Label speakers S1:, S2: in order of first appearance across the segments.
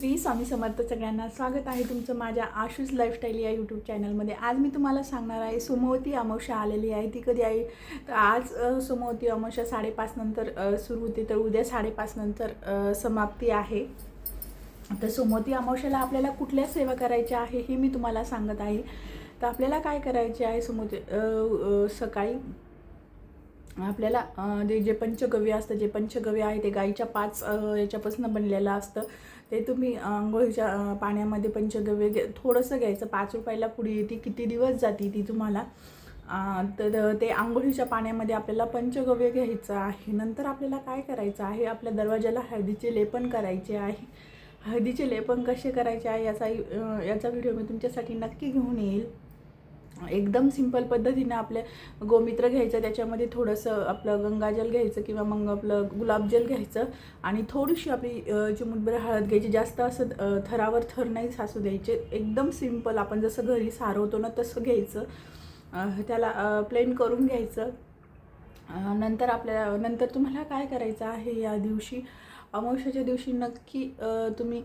S1: श्री स्वामी समर्थ सगळ्यांना स्वागत आहे तुमचं माझ्या आशूज लाईफस्टाईल या यूट्यूब चॅनलमध्ये आज मी तुम्हाला सांगणार आहे सोमवती अमावस्या आलेली आहे. ती कधी आहे? तर आज सोमवती अमावस्या साडेपाच नंतर सुरू होते. तर उद्या साडेपाच नंतर समाप्ती आहे. तर सोमवती अमावस्याला आपल्याला कुठल्या सेवा करायच्या आहे हे मी तुम्हाला सांगत आहे. तर आपल्याला काय करायचे आहे सोमवती सकाळी? आपल्याला जे जे पंचगव्य असतं जे पंचगव्य आहे ते गाईच्या पाच याच्यापासून बनलेलं असतं. ते तुम्ही आंघोळीच्या पाण्यामध्ये पंचगव्य घे थोडंसं घ्यायचं. पाच रुपयाला पुढे येते किती दिवस जाते ती तुम्हाला? तर ते आंघोळीच्या पाण्यामध्ये आपल्याला पंचगव्य घ्यायचं आहे. नंतर आपल्याला काय करायचं आहे? आपल्या दरवाजाला हळदीचे लेपन करायचे आहे. हळदीचे लेपन कसे करायचे आहे? याचा याचा व्हिडिओ मी तुमच्यासाठी नक्की घेऊन येईल. एकदम सिंपल पद्धतीनं आपले गोमित्र घ्यायचं त्याच्यामध्ये थोडंसं आपलं गंगाजल घ्यायचं किंवा मग आपलं गुलाबजल घ्यायचं आणि थोडीशी आपली चिमुटभर हळद घ्यायची जास्त असं थरावर थर नाही सासू द्यायचे. एकदम सिंपल आपण जसं घरी सारवतो ना तसं घ्यायचं. त्याला प्लेन करून घ्यायचं. नंतर आपल्या नंतर तुम्हाला काय करायचं आहे या दिवशी? अमावश्याच्या दिवशी नक्की तुम्ही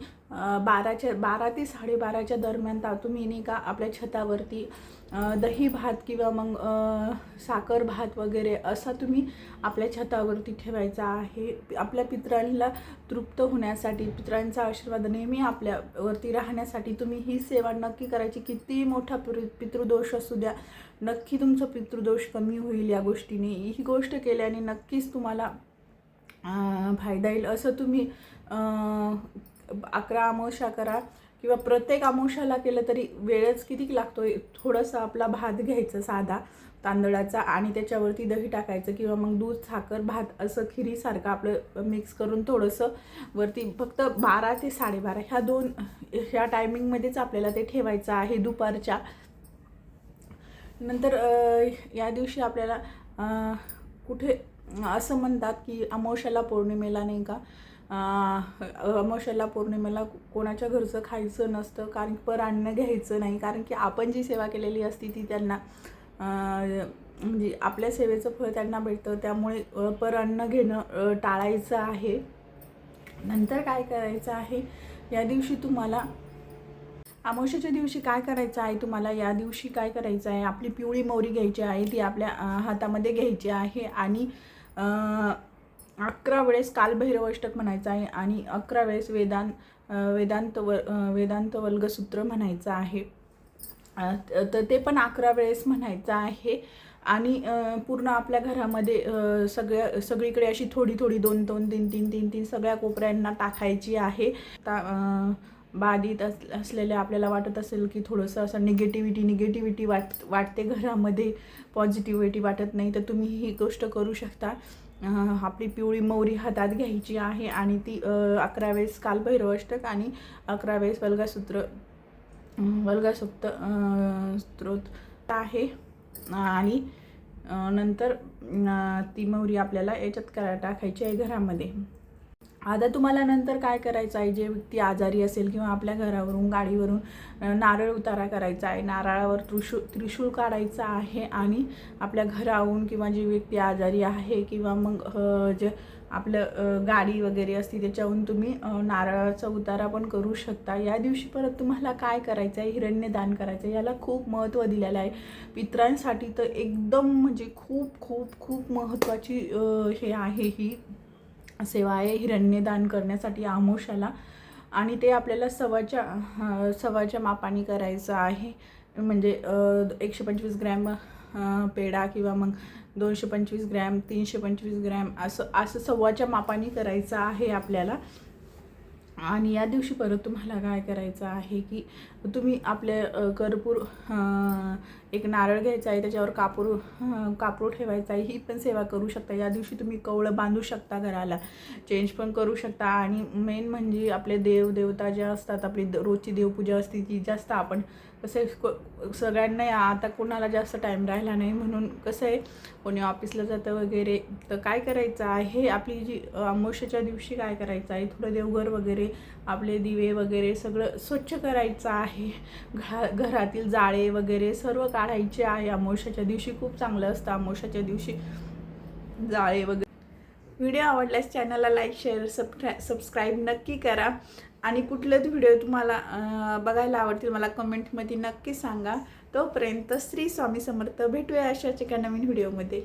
S1: बाराच्या बारा ते साडेबाराच्या दरम्यान ता तुम्ही नाही का आपल्या छतावरती. दही भात किंवा मग साखर भात वगैरे असा तुम्ही आपल्या छतावरती ठेवायचा आहे. आपल्या पितरांना तृप्त होण्यासाठी पित्रांचा आशीर्वाद नेहमी आपल्यावरती राहण्यासाठी तुम्ही ही सेवा नक्की करायची. किती मोठा पृ पितृदोष असू द्या नक्की तुमचा पितृदोष कमी होईल या गोष्टीने. ही गोष्ट केल्याने नक्कीच तुम्हाला फायदा येईल. असं तुम्ही अकरा अमावस्या करा किंवा प्रत्येक अमावश्याला केलं तरी वेळच किती लागतो थोडंसं आपला भात घ्यायचं साधा तांदळाचा आणि त्याच्यावरती दही टाकायचं किंवा मग दूध साखर भात असं खिरीसारखं आपलं मिक्स करून थोडंसं वरती फक्त बारा ते साडेबारा ह्या दोन ह्या टायमिंगमध्येच आपल्याला ते ठेवायचं आहे दुपारच्या. नंतर या दिवशी आपल्याला कुठे असं म्हणतात की अमावश्याला पौर्णिमेला नाही का? अमावश्याला पौर्णिमेला कोणाच्या घरचं खायचं नसतं कारण पर अन्न घ्यायचं नाही. कारण की आपण जी सेवा केलेली असती ती त्यांना म्हणजे आपल्या सेवेचं फळ त्यांना भेटतं. त्यामुळे पर अन्न घेणं टाळायचं आहे. नंतर काय करायचं आहे? या दिवशी तुम्हाला अमावश्याच्या दिवशी काय करायचं आहे तुम्हाला? या दिवशी काय करायचं आहे? आपली पिवळी मोहरी घ्यायची आहे ती आपल्या हातामध्ये घ्यायची आहे आणि अकरा वेळेस कालभैरवष्टक म्हणायचं आहे आणि अकरा वेळेस वेदांत वेदांत व वेदांत वल्गसूत्र म्हणायचं आहे. तर ते पण अकरा वेळेस म्हणायचं आहे. आणि पूर्ण आपल्या घरामध्ये सगळ्या सगळीकडे अशी थोडी थोडी दोन दोन तीन तीन तीन तीन सगळ्या कोपऱ्यांना टाकायची आहे. ता बाधित अस असलेले आपल्याला वाटत असेल की थोडंसं असं निगेटिव्हिटी निगेटिव्हिटी वाट वाटते घरामध्ये. पॉझिटिव्हिटी वाटत नाही तर तुम्ही ही गोष्ट करू शकता. आपली पिवळी मौरी हातात घ्यायची आहे आणि ती अकरा वेळेस कालभैरवष्टक आणि अकरा वेळेस वल्गासूत्र अं, स्त्रोत आहे. आणि नंतर ती मोहरी आपल्याला याच्यात करा टाकायची आहे घरामध्ये. आता तुम्हाला नंतर काय करायचं आहे? जे व्यक्ती आजारी असेल किंवा आपल्या घरावरून गाडीवरून नारळ उतारा करायचा आहे. नारळावर त्रिशूळ त्रिशूळ काढायचं आहे आणि आपल्या घराहून किंवा जी व्यक्ती आजारी आहे किंवा मग जे आपलं गाडी वगैरे असते त्याच्याहून तुम्ही नारळाचा उतारा पण करू शकता. या दिवशी परत तुम्हाला काय करायचं आहे? हिरण्यदान करायचं आहे. याला खूप महत्त्व दिलेलं आहे. पित्रांसाठी तर एकदम म्हणजे खूप खूप खूप महत्त्वाची हे आहे ही सेवा आहे हिरण्यदान करण्यासाठी आमोशाला. आणि ते आपल्याला सव्वाच्या सव्वाच्या मापाने करायचं आहे. म्हणजे एकशे पंचवीस ग्रॅम पेढा किंवा मग दोनशे पंचवीस ग्रॅम तीनशे पंचवीस ग्रॅम असं असं सव्वाच्या मापाने करायचं आहे आपल्याला. आणि या दिवशी परत तुम्हाला काय करायचं आहे की तुम्ही आपल्या कर्पूर एक नारळ घ्यायचा आहे त्याच्यावर कापूर कापूर ठेवायचा आहे ही पण सेवा करू शकता. या दिवशी तुम्ही कवळं बांधू शकता घराला. चेंज पण करू शकता आणि मेन म्हणजे आपले देव देवता ज्या असतात आपली द- रोजची देवपूजा असते ती जास्त आपण कसं सगळ्यांना आता कोणाला जास्त टाईम राहिला नाही म्हणून कसं आहे कोणी ऑफिसला जातं वगैरे तर काय करायचं आहे? आपली जी अमावश्याच्या दिवशी काय करायचं आहे? थोडं देवघर वगैरे आपले दिवे वगैरे सगळं स्वच्छ करायचं आहे. घा घरातील जाळे वगैरे सर्व काढायचे आहे. अमावस्याच्या दिवशी खूप चांगलं असतं. अमावस्याच्या दिवशी जाळे वगैरे. व्हिडिओ आवडल्यास चॅनलला लाईक शेअर सबस्क्राय सबस्क्राईब नक्की करा. आणि कुठलेच व्हिडिओ तुम्हाला बघायला आवडतील मला कमेंटमध्ये नक्की सांगा. तोपर्यंत श्री स्वामी समर्थ. भेटूया अशाच एका नवीन व्हिडिओमध्ये.